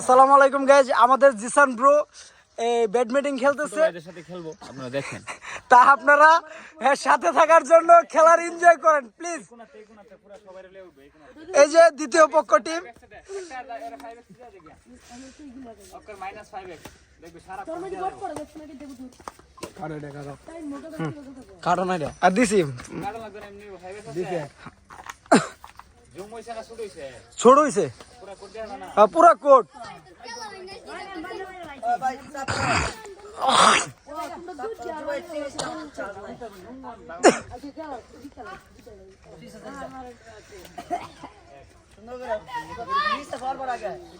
আসসালামু আলাইকুম গাইজ আমাদের জিসান ব্রো এই ব্যাডমিন্টন খেলতেছে। সাথে খেলব আপনারা দেখেন। তা আপনারা সাথে থাকার জন্য খেলার এনজয় করেন প্লিজ এই যে দ্বিতীয় পক্ষ টিম আর কাটা না এক্স দিছে জুম হইছে না শুট হইছে ছোট হইছে? পুরা কোট।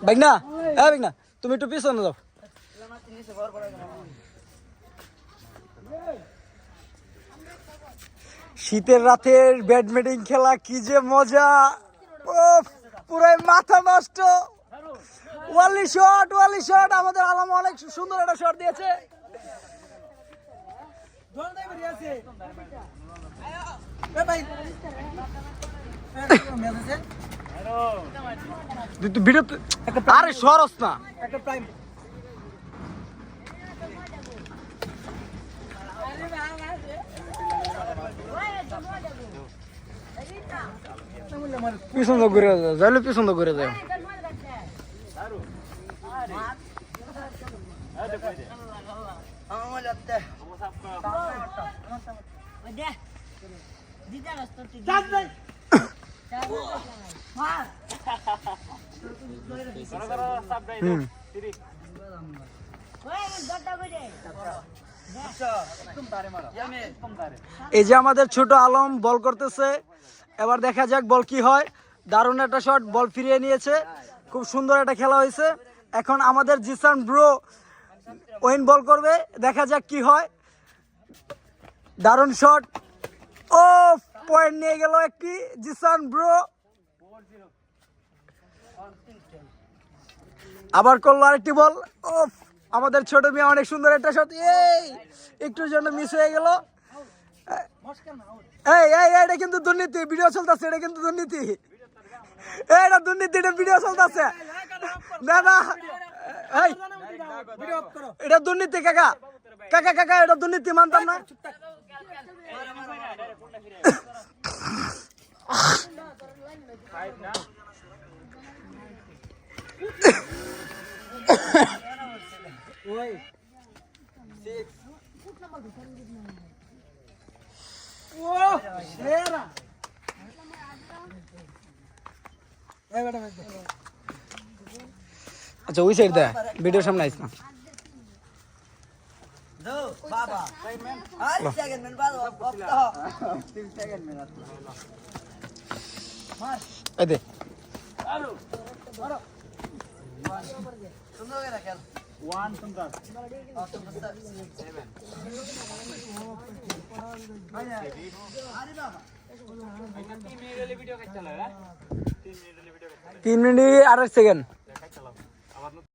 দেয়া হ্যাঁ, বাইকনা তুমি একটু পিছনে যাও। শীতের রাতের ব্যাডমিন্টন খেলা কি যে মজা। পুরাই মাথা নষ্ট। ওয়ালি শট ওয়ালি শট আমাদের আলাম অনেক সুন্দর একটা শট দিয়েছে। আরে সরস না। এই যে আমাদের ছোট আলম বল করতেছে এবার দেখা যাক বল কি হয়। দারুণ একটা শট বল ফিরিয়ে নিয়েছে। খুব সুন্দর একটা খেলা হয়েছে। এখন আমাদের জিসান ব্রো ওয়েন বল করবে। দেখা যাক কি হয়। দারুণ শট ও পয়েন্ট নিয়ে গেল একটি জিসান ব্রো। আবার করল আরেকটি বল। ও আমাদের ছোট মেয়ে অনেক সুন্দর একটা শট এই, একটুর জন্য মিস হয়ে গেল। এই এই এটা কিন্তু দুর্নীতি, ভিডিও চলতেছে, এটা কিন্তু দুর্নীতি। এটা দুর্নীতি, এটা ভিডিও চলতেছে। না না, এই, এটা দুর্নীতি, কাকা। কাকা কাকা, এটা দুর্নীতি, মানতাম না। আচ্ছা ওই সাইড দেয় ভিডিওর সামনে আইস না এই দে ওয়ান সুন্দর তিন মিনিট ভিডিও কাটতে লাগে তিন মিনিট ভিডিও তিন মিনিট আঠাশ সেকেন্ড